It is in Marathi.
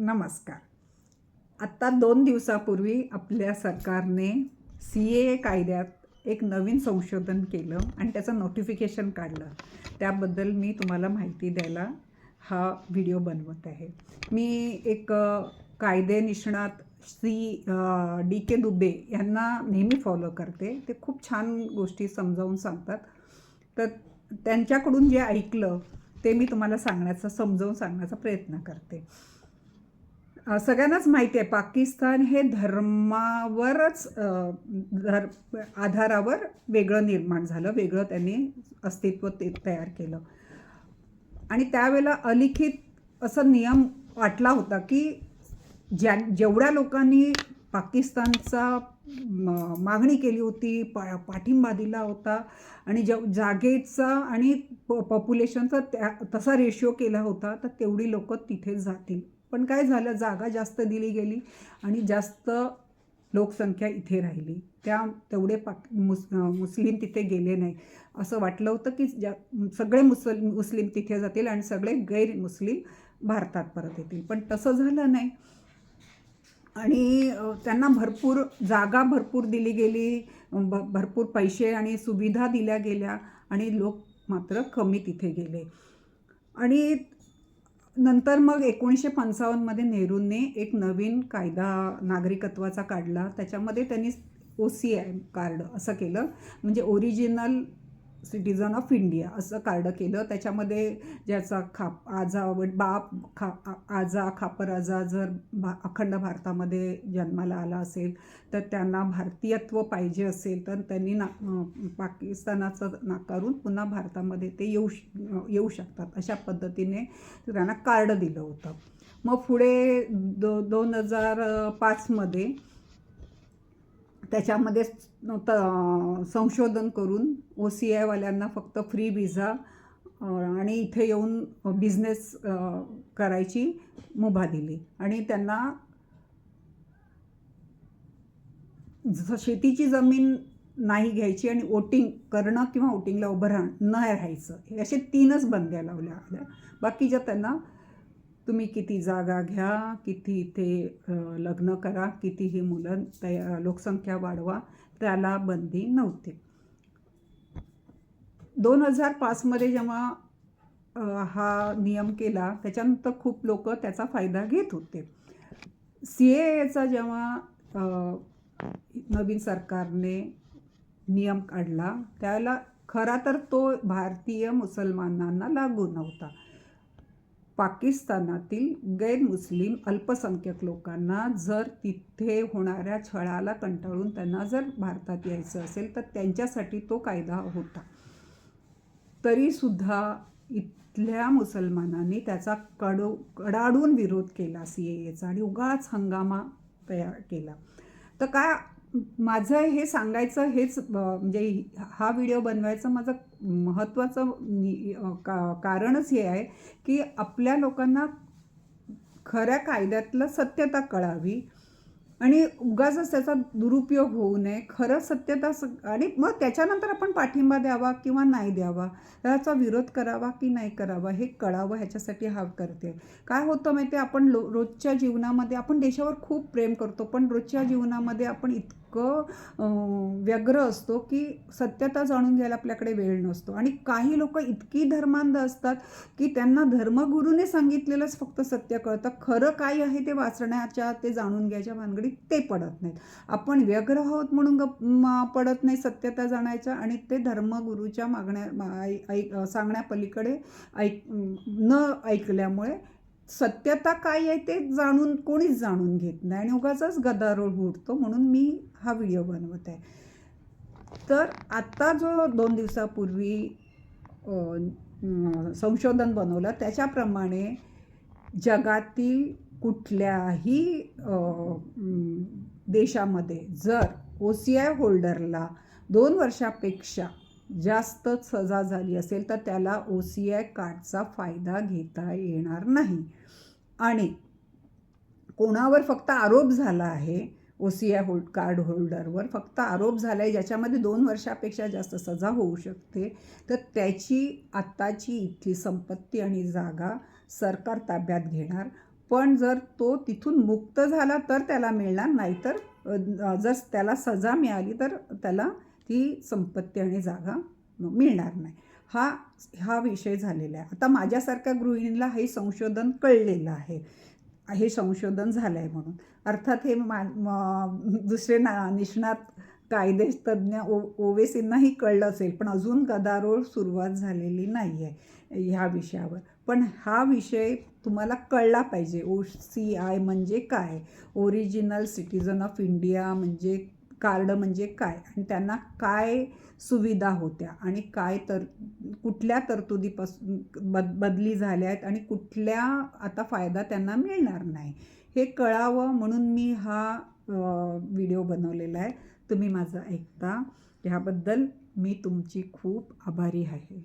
नमस्कार. आत्ता दोन दिवसापूर्वी आपल्या सरकारने सी ए कायद्यात एक नवीन संशोधन केलं आणि त्याचं नोटिफिकेशन काढलं. त्याबद्दल मी तुम्हाला माहिती द्यायला हा व्हिडिओ बनवत आहे. मी एक कायदे निष्णात श्री डी के दुबे यांना नेहमी फॉलो करते. ते खूप छान गोष्टी समजावून सांगतात. तर त्यांच्याकडून जे ऐकलं ते मी तुम्हाला सांगण्याचा समजावून सांगण्याचा प्रयत्न करते. सगळ्यांनाच माहिती आहे पाकिस्तान हे धर्मावरच धर आधारावर वेगळं निर्माण झालं वेगळं त्यांनी अस्तित्व ते तयार केलं. आणि त्यावेळेला अलिखित असा नियम वाटला होता की ज्या जेवढ्या लोकांनी पाकिस्तानचा मागणी केली होती पा पाठिंबा दिला होता आणि जेव जागेचा आणि प पॉप्युलेशनचा त्या तसा रेशिओ केला होता तर तेवढी लोकं तिथे जातील. पण काय झालं? जागा जास्त दिली गेली आणि जास्त लोकसंख्या इथे राहिली. त्या तेवढे पाक मुस मुस्लिम तिथे गेले नाही. असं वाटलं होतं की ज्या सगळे मुसल मुस्लिम तिथे जातील आणि सगळे गैर मुस्लिम भारतात परत येतील. पण तसं झालं नाही. आणि त्यांना भरपूर जागा भरपूर दिली गेली. भ भरपूर पैसे आणि सुविधा दिल्या गेल्या आणि लोक मात्र कमी तिथे गेले. आणि नंतर मग एकोणीसशे पंचावन्नमध्ये नेहरूंनी एक नवीन कायदा नागरिकत्वाचा काढला. त्याच्यामध्ये त्यांनी ओ सी आय कार्ड असं केलं. म्हणजे ओरिजिनल सिटिझन ऑफ इंडिया असं कार्ड केलं. त्याच्यामध्ये ज्याचा खाप आजा बाप खा आजा खापर आजा जर भा अखंड भारतामध्ये जन्माला आला असेल तर त्यांना भारतीयत्व पाहिजे असेल तर त्यांनी ना पाकिस्तानाचं नाकारून पुन्हा भारतामध्ये ते येऊ श येऊ शकतात. अशा पद्धतीने त्यांना कार्ड दिलं होतं. मग पुढे दो दोन हजार पाचमध्ये त्याच्यामध्ये त संशोधन करून ओ सी आयवाल्यांना फक्त फ्री व्हिसा आणि इथे येऊन बिझनेस करायची मुभा दिली. आणि त्यांना जसं शेतीची जमीन नाही घ्यायची आणि वोटिंग करणं किंवा वोटिंगला उभं राहणं न राहायचं असे तीनच बंद्या लावल्या आल्या बाकीच्या त्यांना तुम्ही किती जागा घ्या किती इथे लग्न करा कितीही मुलं तया लोकसंख्या वाढवा त्याला बंदी नव्हती. दोन हजार पाचमध्ये जेव्हा हा नियम केला त्याच्यानंतर खूप लोक त्याचा फायदा घेत होते. सी एचा जेव्हा नवीन सरकारने नियम काढला त्याला खरा तर तो भारतीय मुसलमानांना लागू नव्हता. पाकिस्तानातील गैरमुस्लिम अल्पसंख्यक लोकांना जर तिथे होणाऱ्या छळाला कंटाळून त्यांना जर भारतात यायचं असेल तर त्यांच्यासाठी तो कायदा होता. तरीसुद्धा इथल्या मुसलमानांनी त्याचा कडो कडाडून विरोध केला सी ए एचा आणि उगाच हंगामा तयार केला. तर काय माझं हे सांगायचं हेच म्हणजे हा व्हिडिओ बनवायचं माझं महत्त्वाचं नि- का कारणच हे आहे की आपल्या लोकांना खऱ्या कायद्यातलं सत्यता कळावी. आणि उगाचच त्याचा दुरुपयोग होऊ नये. खरं सत्यता स आणि मग त्याच्यानंतर आपण पाठिंबा द्यावा किंवा नाही द्यावा? त्याचा विरोध करावा की नाही करावा? हे कळावं ह्याच्यासाठी हा करते. काय होतं माहिती आहे आपण लो रोजच्या जीवनामध्ये आपण देशावर खूप प्रेम करतो पण रोजच्या जीवनामध्ये आपण इतकं व्यग्र असतो की सत्यता जाणून घ्यायला आपल्याकडे वेळ नसतो. आणि काही लोक इतकी धर्मांध असतात की त्यांना धर्मगुरूने सांगितलेलंच फक्त सत्य कळतं. खरं काय आहे ते वाचण्याच्या ते जाणून घ्यायच्या भानगडीत ते पडत नाहीत. आपण व्यग्र आहोत म्हणून गप पडत नाही सत्यता जाणायच्या आणि ते धर्मगुरूच्या मागण्या सांगण्यापलीकडे ऐक न ऐकल्यामुळे सत्यता काय आहे ते जाणून कोणीच जाणून घेत नाही आणि उगाचच गदारोळ उठतो म्हणून मी हा व्हिडिओ बनवत आहे. तर आत्ता जो दोन दिवसापूर्वी संशोधन बनवलं त्याच्याप्रमाणे जगातील कुठल्याही देशामध्ये जर ओ सी आय होल्डरला दोन वर्षापेक्षा जास्त सजा झाली असेल तर त्याला ओ सी आय कार्डचा फायदा घेता येणार नाही. आणि कोणावर फक्त आरोप झाला आहे O C I hold card होल्डरवर फक्त आरोप झाला आहे ज्याच्यामध्ये दोन वर्षापेक्षा जास्त सजा होऊ शकते तर त्याची आत्ताची इथली संपत्ती आणि जागा सरकार ताब्यात घेणार. पण जर तो तिथून मुक्त झाला तर त्याला मिळणार नाहीतर जर त्याला सजा मिळाली तर त्याला ती संपत्ती आणि जागा मिळणार नाही. हा हा विषय झालेला आहे. आता माझ्यासारख्या गृहिणीला हे संशोधन कळलेलं आहे. हे संशोधन झालं आहे म्हणून. अर्थात हे मा दुसरे ना निष्णात कायदेतज्ञ ओ ओवेसींनाही कळलं असेल पण अजून गदारोळ सुरुवात झालेली नाही आहे ह्या विषयावर. पण हा विषय तुम्हाला कळला पाहिजे. ओ सी आय म्हणजे काय? ओरिजिनल सिटीजन ऑफ इंडिया म्हणजे कार्ड म्हणजे काय? आणि त्यांना काय सुविधा होत्या? आणि काय तर कुठल्या तरतुदीपासून बद बदली झाल्या आहेत? आणि कुठल्या आता फायदा त्यांना मिळणार नाही? हे कळावं म्हणून मी हा व्हिडिओ बनवलेला आहे. तुम्ही माझं ऐकता. ह्याबद्दल मी तुमची खूप आभारी आहे.